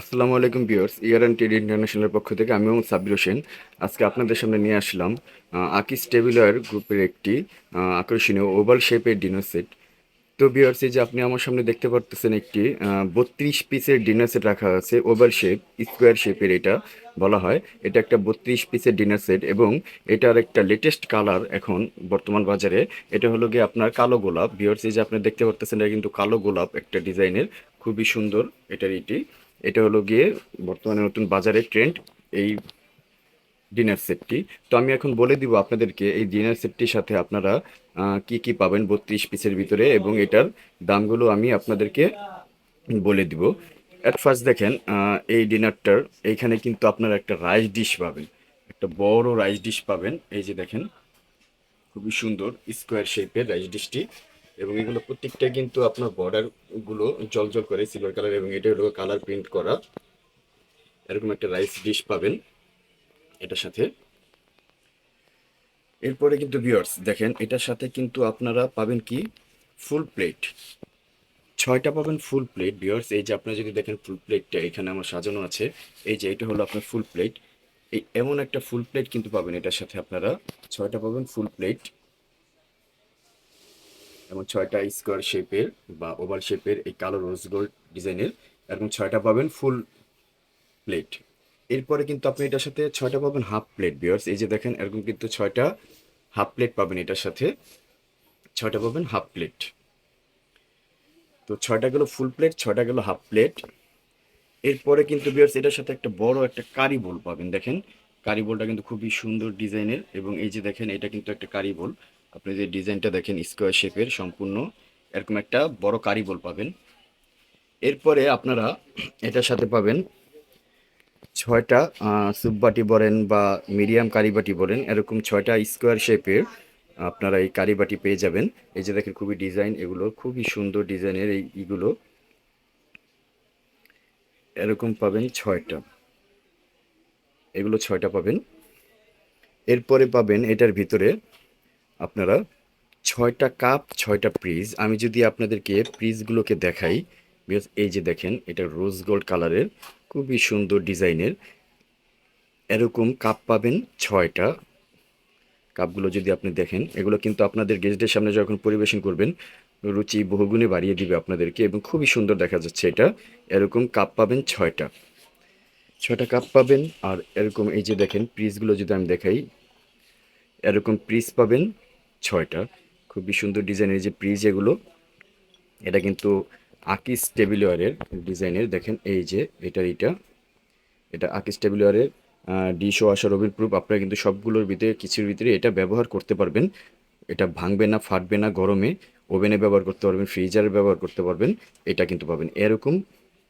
আসসালামু আলাইকুম ভিউয়ার্স, ইয়ার অ্যান্ড টেড ইন্টারন্যাশনালের পক্ষ থেকে আমি মোহাম্মদ সাব্বির হোসেন। আজকে আপনাদের সামনে নিয়ে আসলাম আকিস টেবিলার গ্রুপের একটি আকর্ষণীয় ওভাল শেপের ডিনার সেট। তো ভিউয়ার্স, এই যে আপনি আমার সামনে দেখতে পারতেছেন একটি বত্রিশ পিসের ডিনার সেট রাখা আছে, ওভাল শেপ, স্কোয়ার শেপের এটা বলা হয়। এটা একটা বত্রিশ পিসের ডিনার সেট এবং এটার একটা লেটেস্ট কালার এখন বর্তমান বাজারে। এটা হলো গিয়ে আপনার কালো গোলাপ। ভিউয়ার্স, এই যে আপনি দেখতে পারতেছেন, এটা কিন্তু কালো গোলাপ একটা ডিজাইনের। খুবই সুন্দর এটার এটি। এটা হলো গিয়ে বর্তমানে নতুন বাজারে ট্রেন্ড এই ডিনার সেটটি তো আমি এখন বলে দিব আপনাদেরকে এই ডিনার সেটটির সাথে আপনারা কি কি পাবেন বত্রিশ পিসের ভিতরে এবং এটার দামগুলো আমি আপনাদেরকে বলে দিব। অ্যাট ফার্স্ট দেখেন এই ডিনারটার এইখানে কিন্তু আপনারা একটা রাইস ডিশ পাবেন। একটা বড় রাইস ডিশ পাবেন। এই যে দেখেন, খুবই সুন্দর স্কোয়ার শেপের রাইস ডিশটি এবং এগুলো প্রত্যেকটা কিন্তু আপনার বর্ডারগুলো জল জল করে সিলভার কালার এবং এটা হলো কালার প্রিন্ট করা। এরকম একটা রাইস ডিশ পাবেন এটার সাথে। এরপরে কিন্তু ভিউয়ার্স দেখেন, এটার সাথে কিন্তু আপনারা পাবেন কি? ফুল প্লেট ছয়টা পাবেন ফুল প্লেট ভিউয়ার্স এই যে আপনারা যদি দেখেন ফুল প্লেটটা এখানে আমার সাজানো আছে, এই যে এটা হলো আপনার ফুল প্লেট এই এমন একটা ফুল প্লেট কিন্তু পাবেন এটার সাথে আপনারা। ছয়টা পাবেন ফুল প্লেট এবং ছয়টা স্কোয়ার শেপের বা ওভাল শেপের এই কালো রোজ গোল্ড ডিজাইনের এবং ছয়টা পাবেন ফুল প্লেট এরপরে কিন্তু আপনি এটার সাথে ছয়টা পাবেন হাফ প্লেট বিয়ার্স এই যে দেখেন, এরকম কিন্তু ছয়টা হাফ প্লেট পাবেন এটার সাথে। ছয়টা পাবেন হাফ প্লেট তো ছয়টা গেল ফুল প্লেট ছয়টা গেল হাফ প্লেট এরপরে কিন্তু বিয়ার্স এটার সাথে একটা বড় একটা কারি বোল পাবেন। দেখেন কারি বোলটা কিন্তু খুবই সুন্দর ডিজাইনের এবং এই যে দেখেন, এটা কিন্তু একটা কারি বোল আপনি যে ডিজাইনটা দেখেন স্কোয়ার শেপের সম্পূর্ণ, এরকম একটা বড় কারি বোল পাবেন। এরপরে আপনারা এটার সাথে পাবেন ছয়টা স্যুপ বাটি বলেন বা মিডিয়াম কারি বাটি বলেন, এরকম ছয়টা স্কোয়ার শেপের আপনারা এই কারি বাটি পেয়ে যাবেন। এই যে দেখেন, খুবই ডিজাইন এগুলো খুবই সুন্দর ডিজাইনের এই ইগুলো। এরকম পাবেন ছয়টা। এগুলো ছয়টা পাবেন। এরপরে পাবেন এটার ভিতরে আপনারা ছয়টা কাপ, ছয়টা প্রিজ আমি যদি আপনাদেরকে প্রিজগুলোকে দেখাই, because এই যে দেখেন, এটা রোজ গোল্ড কালারের খুবই সুন্দর ডিজাইনের। এরকম কাপ পাবেন ছয়টা। কাপগুলো যদি আপনি দেখেন, এগুলো কিন্তু আপনাদের গেস্টদের সামনে যখন পরিবেশন করবেন, রুচি বহুগুণে বাড়িয়ে দিবে আপনাদেরকে এবং খুবই সুন্দর দেখা যাচ্ছে এটা। এরকম কাপ পাবেন ছয়টা। ছয়টা কাপ পাবেন, আর এরকম এই যে দেখেন, পিসগুলো যদি আমি দেখাই, এরকম পিস পাবেন ছয়টা। খুবই সুন্দর ডিজাইনের যে পিস এগুলো, এটা কিন্তু আকিস টেবিলওয়ারের ডিজাইনের দেখেন এই যে, এটা এটা এটা আকিস টেবিলওয়ারের ডিশ ওয়াশার ওভেন প্রুফ আপনারা কিন্তু সবগুলোর ভিতরে, কিছুর ভিতরে এটা ব্যবহার করতে পারবেন। এটা ভাঙবে না, ফাটবে না, গরমে। ওভেনে ব্যবহার করতে পারবেন ফ্রিজারে ব্যবহার করতে পারবেন। এটা কিন্তু পাবেন। এরকম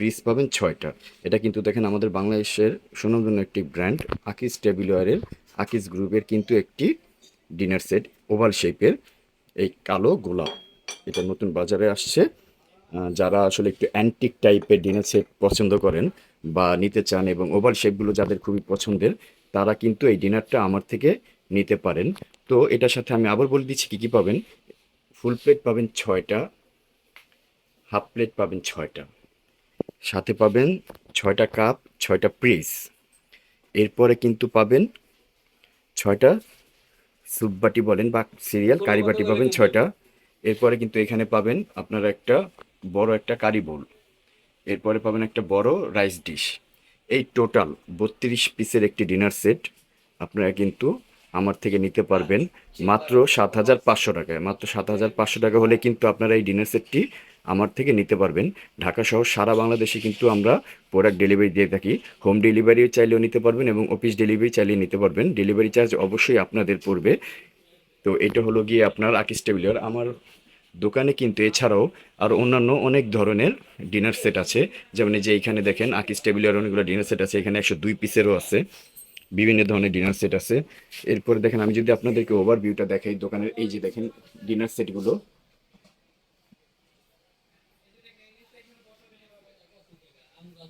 পিস পাবেন ছয়টা। এটা কিন্তু দেখেন আমাদের বাংলাদেশের সুনামধন্য একটি ব্র্যান্ড আকিস টেবিলওয়ারের আকিস গ্রুপের কিন্তু একটি ডিনার সেট, ওভাল শেপের এই কালো গোলাপ। এটা নতুন বাজারে আসছে। যারা আসলে একটু অ্যান্টিক টাইপের ডিনার সেট পছন্দ করেন বা নিতে চান এবং ওভাল শেপগুলো যাদের খুবই পছন্দের, তারা কিন্তু এই ডিনারটা আমার থেকে নিতে পারেন। তো এটার সাথে আমি আবার বলে দিচ্ছি, কী কী পাবেন? ফুল প্লেট পাবেন ছয়টা, হাফ প্লেট পাবেন ছয়টা। সাথে পাবেন ছয়টা কাপ, ছয়টা প্রিস এরপরে কিন্তু পাবেন ছয়টা স্যুপ বাটি বলেন বা সিরিয়াল কারি বাটি পাবেন ছয়টা। এরপরে কিন্তু এখানে পাবেন আপনারা একটা বড় একটা কারি বোল। এরপরে পাবেন একটা বড় রাইস ডিশ। এই টোটাল বত্রিশ পিসের একটি ডিনার সেট আপনারা কিন্তু আমার থেকে নিতে পারবেন। মাত্র সাত হাজার পাঁচশো টাকায়। মাত্র সাত হাজার পাঁচশো টাকা হলে কিন্তু আপনারা এই ডিনার সেটটি আমার থেকে নিতে পারবেন। ঢাকা সহ সারা বাংলাদেশে কিন্তু আমরা প্রোডাক্ট ডেলিভারি দিয়ে থাকি। হোম ডেলিভারিও চাইলেও নিতে পারবেন এবং অফিস ডেলিভারি চাইলেও নিতে পারবেন। ডেলিভারি চার্জ অবশ্যই আপনাদের পড়বে। তো এটা হলো গিয়ে আপনার আকিস টেবিলের আমার দোকানে কিন্তু এছাড়াও আর অন্যান্য অনেক ধরনের ডিনার সেট আছে। যেমন যে এইখানে দেখেন আকিস টেবিলের অনেকগুলো ডিনার সেট আছে। এখানে একশো দুই পিসেরও আছে। বিভিন্ন ধরনের ডিনার সেট আছে। এরপরে দেখেন আমি যদি আপনাদেরকে ওভারভিউটা দেখাই দোকানের, এই যে দেখেন ডিনার সেটগুলো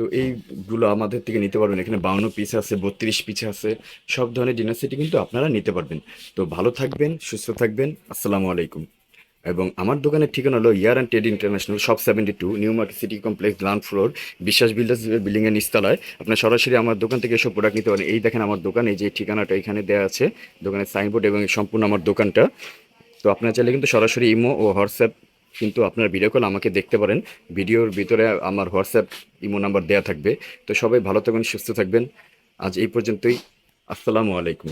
তো এইগুলো আমাদের থেকে নিতে পারবেন। এখানে বাউন্ন পিস আছে, বত্রিশ পিস আছে, সব ধরনের ডিনার সেটই কিন্তু আপনারা নিতে পারবেন। তো ভালো থাকবেন, সুস্থ থাকবেন, আসসালামু আলাইকুম। এবং আমার দোকানের ঠিকানা হলো year and trade international, shop seventy two new market city complex, ground floor, Biswas builders বিল্ডিংয়ের নিচতলায়। আপনার সরাসরি আমার দোকান থেকে এসব প্রোডাক্ট নিতে পারেন। এই দেখেন আমার দোকান, এই যে ঠিকানাটা এখানে দেওয়া আছে, দোকানের সাইনবোর্ড এবং সম্পূর্ণ আমার দোকানটা। তো আপনারা চাইলে কিন্তু সরাসরি ইমো ও হোয়াটসঅ্যাপ কিন্তু আপনারা ভিডিও কল আমাকে দেখতে পারেন। ভিডিওর ভিতরে আমার হোয়াটসঅ্যাপ ইমো নাম্বার দেওয়া থাকবে। তো সবাই ভালো থাকবেন, সুস্থ থাকবেন। আজ এই পর্যন্তই। আসসালামু আলাইকুম।